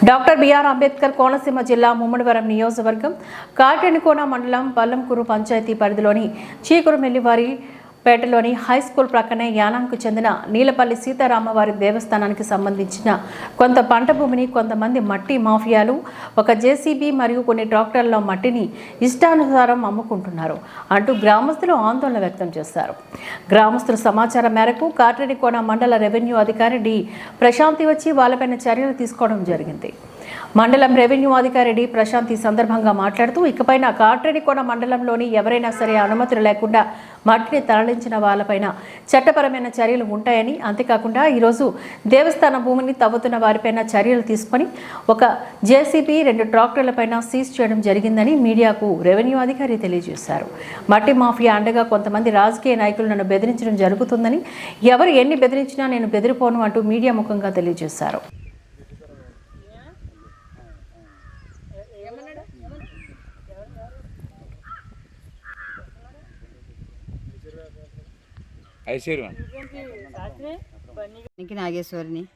Doctor BR Ambedkar Konaseema జిల్లా ముమ్మడివరం నియోజకవర్గం కాటెనుకోన మండలం బల్లంకూరు పంచాయతీ పరిధిలోని చీకురు మెల్లివారి పేటలోని హై స్కూల్ ప్రక్కనే యానాంకు చెందిన నీలపల్లి సీతారామవారి దేవస్థానానికి సంబంధించిన కొంత పంట భూమిని కొంతమంది మట్టి మాఫియాలు ఒక జేసీబీ మరియు కొన్ని ట్రాక్టర్ల మట్టిని ఇష్టానుసారం అమ్ముకుంటున్నారు అంటూ గ్రామస్తులు ఆందోళన వ్యక్తం చేశారు. గ్రామస్తుల సమాచారం మేరకు కాట్రేనికోన మండల రెవెన్యూ అధికారి డి. ప్రశాంతి వచ్చి వాళ్ళపైన చర్యలు తీసుకోవడం జరిగింది. మండలం రెవెన్యూ అధికారి డి. ప్రశాంత్ ఈ సందర్భంగా మాట్లాడుతూ ఇకపైన కాట్రేనికోన మండలంలోని ఎవరైనా సరే అనుమతులు లేకుండా మట్టిని తరలించిన వాళ్ళపైన చట్టపరమైన చర్యలు ఉంటాయని అంతేకాకుండా ఈరోజు దేవస్థాన భూమిని తవ్వుతున్న వారిపైన చర్యలు తీసుకొని ఒక జేసీబీ రెండు ట్రాక్టర్లపైన సీజ్ చేయడం జరిగిందని మీడియాకు రెవెన్యూ అధికారి తెలియజేశారు. మట్టి మాఫియా అండగా కొంతమంది రాజకీయ నాయకులు నన్ను బెదిరించడం జరుగుతుందని ఎవరు ఎన్ని బెదిరించినా నేను బెదిరిపోను అంటూ మీడియా ముఖంగా తెలియజేశారు. ఇంక నాగేశ్వరిని.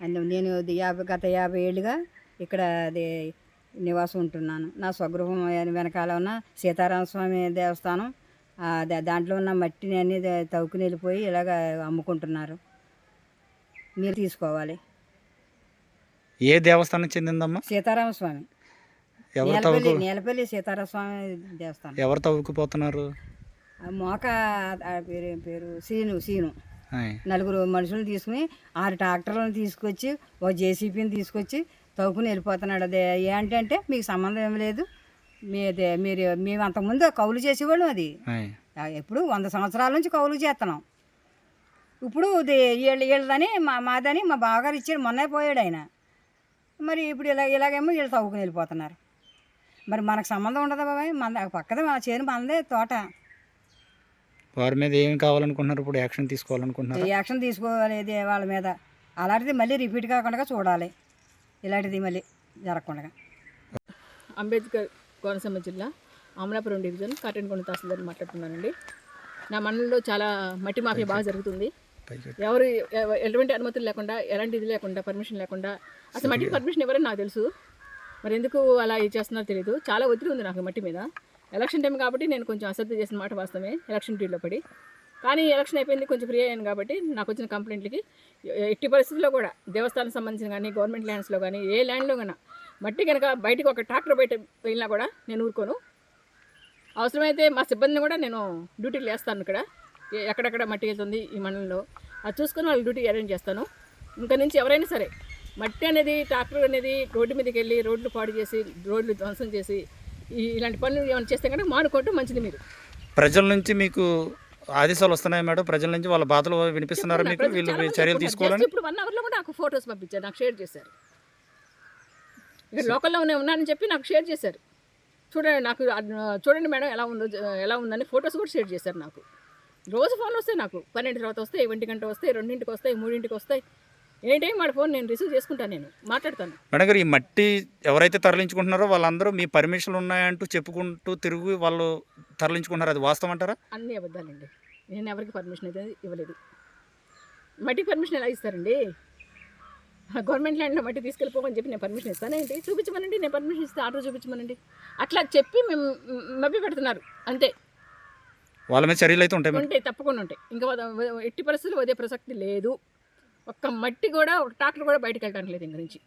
అందు నేను యాభై గత యాభై ఏళ్ళుగా ఇక్కడ అది నివాసం ఉంటున్నాను. నా స్వగృహం వెనకాల ఉన్న సీతారామస్వామి దేవస్థానం. ఆ దా- దాంట్లో ఉన్న మట్టిని అన్ని తవ్వుకుని వెళ్ళిపోయి ఇలాగ అమ్ముకుంటున్నారు. మీరు తీసుకోవాలి. ఏ దేవస్థానం చెందిందమ్మా? సీతారామస్వామి ఎవరు నేలపల్లి నేలపల్లి సీతారామస్వామి దేవస్థానం. ఎవరు తవ్వుకుపోతున్నారు? మోక పేరు ఏం పేరు? సీను సీను. నలుగురు మనుషులను తీసుకుని ఆరు ట్రాక్టర్లను తీసుకొచ్చి ఒక జేసీపీని తీసుకొచ్చి తవ్వుకుని వెళ్ళిపోతున్నాడు. అదే ఏంటంటే మీకు సంబంధం ఏం లేదు. మీ అదే మీరు మేము అంతకుముందు కౌలు చేసేవాళ్ళం అది. ఎప్పుడు వంద సంవత్సరాల నుంచి కౌలు చేస్తున్నాం. ఇప్పుడు వీళ్ళ వీళ్ళదని మా మాదని మా బావగారు ఇచ్చాడు మొన్నే పోయాడు ఆయన. మరి ఇప్పుడు ఇలా ఇలాగేమో వీళ్ళు తవ్వుకుని వెళ్ళిపోతున్నారు. మరి మనకు సంబంధం ఉండదా బాబాయ్? మన పక్కన మా చేను మనదే తోట. వారి మీద ఏమి కావాలనుకుంటున్నారు? ఇప్పుడు యాక్షన్ తీసుకోవాలనుకుంటున్నారు? యాక్షన్ తీసుకోవాలి వాళ్ళ మీద. అలాంటిది మళ్ళీ రిపీట్ కాకుండా చూడాలి. ఇలాంటిది మళ్ళీ జరగకుండా. అంబేద్కర్ కోనసీమ జిల్లా అమలాపురం డివిజన్ కాటన్కొండ తహసీల్దార్ మాట్లాడుతున్నానండి. నా మండలంలో చాలా మట్టి మాఫియా బాగా జరుగుతుంది. ఎవరు ఎవ- ఎటువంటి అనుమతులు లేకుండా ఎలాంటి ఇది లేకుండా పర్మిషన్ లేకుండా అసలు మట్టికి పర్మిషన్ ఎవరని నాకు తెలుసు. మరి ఎందుకు అలా ఇది చేస్తున్నారో తెలియదు చాలా ఒత్తిడి ఉంది నాకు మట్టి మీద. ఎలక్షన్ టైం కాబట్టి నేను కొంచెం అశ్రద్ధ చేసిన మాట వాస్తవమే ఎలక్షన్ డ్యూటీలో పడి. కానీ ఎలక్షన్ అయిపోయింది కొంచెం ఫ్రీ అయ్యాను కాబట్టి నాకు వచ్చిన కంప్లైంట్లకి ఎట్టి పరిస్థితుల్లో కూడా దేవస్థానం సంబంధించిన కానీ గవర్నమెంట్ ల్యాండ్స్లో కానీ ఏ ల్యాండ్లో కన్నా మట్టి కనుక బయటకు ఒక ట్రాక్టర్ బయట వెళ్ళినా కూడా నేను ఊరుకోను. అవసరమైతే మా సిబ్బందిని కూడా నేను డ్యూటీలు వేస్తాను ఇక్కడ. ఎక్కడెక్కడ మట్టి వెళ్తుంది ఈ మండలంలో అది చూసుకొని వాళ్ళు డ్యూటీ అరేంజ్ చేస్తాను. ఇంకా నుంచి ఎవరైనా సరే మట్టి అనేది ట్రాక్టర్ అనేది రోడ్డు మీదకి వెళ్ళి రోడ్లు పాడు చేసి రోడ్లు ధ్వంసం చేసి ఇలాంటి పనులు ఏమైనా చేస్తే కనుక మానుకోవటం మంచిది మీరు. ప్రజల నుంచి మీకు ఆదేశాలు వస్తున్నాయి మేడం? ప్రజల నుంచి వాళ్ళ బాధలు వినిపిస్తున్నారు మీకు? వీళ్ళు చర్యలు. తీసుకోవాలని? ఇప్పుడు వన్ అవర్లో కూడా నాకు ఫొటోస్ పంపించారు నాకు షేర్ చేశారు. ఇక్కడ లోకల్లో ఉన్న ఉన్నానని చెప్పి నాకు షేర్ చేశారు. చూడండి నాకు చూడండి మేడం ఎలా ఉందో ఎలా ఉందని ఫొటోస్ కూడా షేర్ చేశారు నాకు. రోజు ఫోన్లు వస్తాయి నాకు. పన్నెండు తర్వాత వస్తాయి ఒంటి గంట వస్తాయి రెండింటికి వస్తాయి మూడింటికి వస్తాయి. ఎనీ టైం వాళ్ళ ఫోన్ నేను రిసీవ్ చేసుకుంటాను నేను మాట్లాడతాను. మేడం గారు ఈ మట్టి ఎవరైతే తరలించుకుంటున్నారో వాళ్ళందరూ మీ పర్మిషన్లు ఉన్నాయంటూ చెప్పుకుంటూ తిరిగి వాళ్ళు తరలించుకుంటున్నారు అది వాస్తవం అంటారా? అన్నీ అబద్ధాలండి. నేను ఎవరికి పర్మిషన్ అయితే ఇవ్వలేదు. మట్టి పర్మిషన్ ఎలా ఇస్తారండి? గవర్నమెంట్ ల్యాండ్లో మట్టి తీసుకెళ్ళిపోమని చెప్పి నేను పర్మిషన్ ఇస్తానేంటి చూపించమనండి నేను పర్మిషన్ ఇస్తే ఆటో చూపించమనండి. అట్లా చెప్పి మేము మభ్య పెడుతున్నారు అంతే. వాళ్ళ మీద చర్యలు అయితే ఉంటాయి ఉంటాయి తప్పకుండా ఉంటాయి. ఇంకా ఎట్టి పరిస్థితుల్లో వదే ప్రసక్తి లేదు. ఒక్క మట్టి కూడా ఒక ట్రాక్టర్ కూడా బయటకు వెళ్ళడానికి లేదు ఇంక నుంచి.